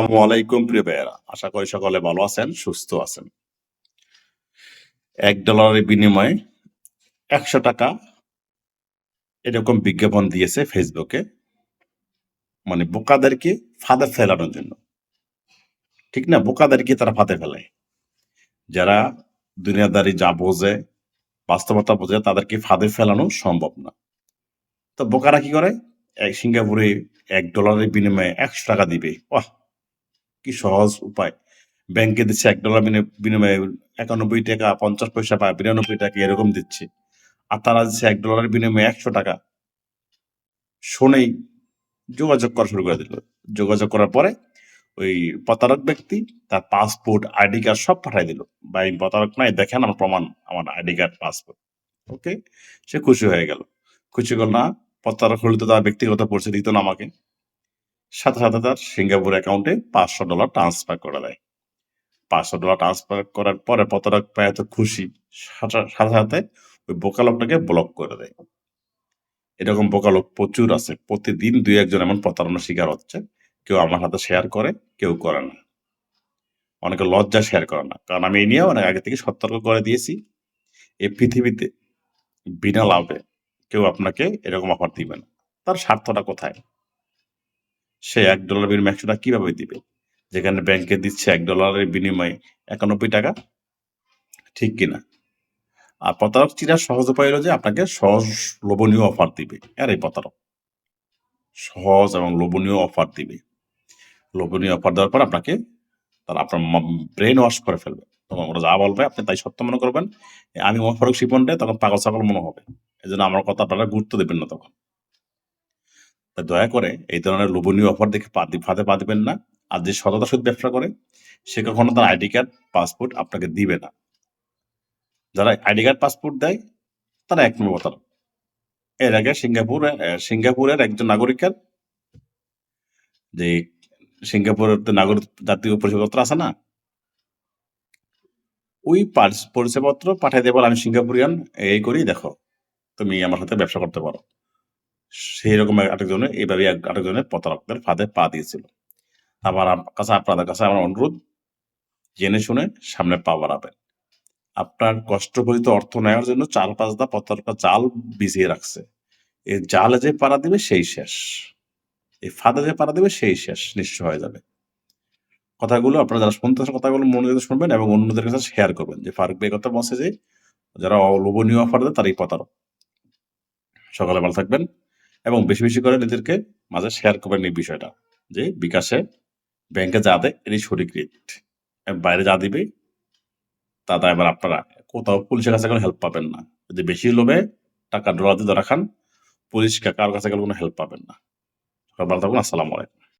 আসসালামু আলাইকুম, প্রিয় ভাইয়েরা। আশা করি সকলে ভালো আছেন, সুস্থ আছেন। এক ডলারের বিনিময়ে একশো টাকা এরকম বিজ্ঞাপন দিয়েছে ফেসবুকে। মানে বোকাদেরকে ফাঁদে ফেলানোর জন্য। ঠিক না? বোকাদেরকে তারা ফাঁদে ফেলায়। যারা দুনিয়াদারি যা বোঝে, বাস্তবতা বোঝে, তাদেরকে ফাঁদে ফেলানো সম্ভব না। তো বোকারা কি করে? এক সিঙ্গাপুরে এক ডলারের বিনিময়ে একশো টাকা দিবে। বাহ কি সহজ উপায়? ব্যাংকে দিচ্ছে এক ডলার বিনিময়ে একানব্বই টাকা, পঞ্চাশ পয়সা বা বিরানব্বই টাকা এরকম দিচ্ছে। আর তারা দিচ্ছে এক ডলারের বিনিময়ে একশো টাকা। শুনেই যোগাযোগ করা শুরু করে দিল। যোগাযোগ করার পরে ওই প্রতারক ব্যক্তি তার পাসপোর্ট, আইডি কার্ড সব পাঠাই দিল। বা এই প্রতারক নাই দেখেন আমার প্রমাণ, আমার আইডি কার্ড, পাসপোর্ট। ওকে সে খুশি হয়ে গেল। খুশি করল, না, প্রতারক হলে তো তার ব্যক্তিগত পরিচয় দিত না আমাকে। সাথে সাথে তার সিঙ্গাপুর অ্যাকাউন্টে পাঁচশো ডলার ট্রান্সফার করে দেয় পাঁচশো ডলার ট্রান্সফার করার পরে প্রতারক পায় এত খুশি সাথে সাথে ওই বোকা লোকটাকে ব্লক করে দেয়। এরকম বোকা লোক প্রচুর আছে, প্রতিদিন দুই একজন এমন প্রতারণার শিকার হচ্ছে, কেউ আমার হাতে শেয়ার করে, কেউ করে না। অনেকে লজ্জা শেয়ার করে না, কারণ আমি এই নিয়ে অনেক আগে থেকে সতর্ক করে দিয়েছি। এই পৃথিবীতে বিনা লাভে কেউ আপনাকে এরকম অফার দিবে না। তার স্বার্থটা কোথায়? সে এক ডলার বিনিময়ে একশো টাকা কীভাবে দিবে? যেখানে ব্যাংকে দিচ্ছে এক ডলারের বিনিময়ে একানব্বই টাকা। ঠিক কিনা? আর প্রতারক চিরা সহজ উপায় হলো যে আপনাকে সহজ লোভনীয় অফার দিবে। আর এই প্রতারক সহজ এবং লোভনীয় অফার দিবে। লোভনীয় অফার দেওয়ার পর আপনাকে তারা আপনার ব্রেন ওয়াশ করে ফেলবে। তখন ওরা যা বলবে আপনি তাই সত্য মনে করবেন। আমি ওমর ফারুক শিপন রে তখন পাগল ছাগল মনে হবে। এই জন্য আমার কথা আপনারা গুরুত্ব দেবেন না তখন। তাই দয়া করে এই ধরনের লোভনীয় অফার দেখে ফাঁদে পা দিবেন না। আর যে সততা সুদ ব্যবসা করে, সে কখনো তার আইডি কার্ড, পাসপোর্ট আপনাকে দিবে না। যারা আইডি কার্ড, পাসপোর্ট দেয়, তারা এক নম্বর প্রতারক এর আগে সিঙ্গাপুর সিঙ্গাপুরের একজন নাগরিকের যে সিঙ্গাপুরের নাগরিক জাতীয় পরিচয়পত্র আছে না, ওই পরিচয়পত্র পাঠিয়ে দেবো আমি সিঙ্গাপুরিয়ান, এই করি দেখো। তুমি আমার সাথে ব্যবসা করতে পারো। সেই রকম আরেকজনে এইভাবে আরেকজনের প্রতারকদের ফাঁদে পা দিয়েছিল। আপ- কাছে আপনাদের কাছে আমার অনুরোধ, জেনে শুনে সামনে পা বাড়াবেন। আপনার কষ্টপরিত অর্থ নেওয়ার জন্য চার পাঁচটা প্রতারকা জাল বিছিয়ে রাখছে। এই জালে যে পাড়া দিবে, সেই শেষ। এই ফাঁদে যে পাড়া দিবে, সেই শেষ নিশ্চয় হয়ে যাবে। কথাগুলো আপনারা যারা শুনতে আসেন কথাগুলো মনোযোগ শুনবেন এবং অন্যদের কাছে শেয়ার করবেন যে ফারুক ভাই কথা বলছে যে, যারা অলোভনীয় অফার দেয়, তারাই প্রতারক। সকালে ভালো থাকবেন। এবং বেশি বেশি করে নিজেদেরকে মাঝে শেয়ার করবেন এই বিষয়টা, যে বিকাশে ব্যাংকে যা দেয় এটি সঠিক রেট বাইরে যা দিবে তাতে এবার আপনারা। কোথাও পুলিশের কাছে কোনো হেল্প পাবেন না। যদি বেশি লোভে টাকা ডলার দিয়ে ধরা খান পুলিশ কারোর কাছে কোনো হেল্প পাবেন না। ভালো থাকুন, আসসালামু আলাইকুম।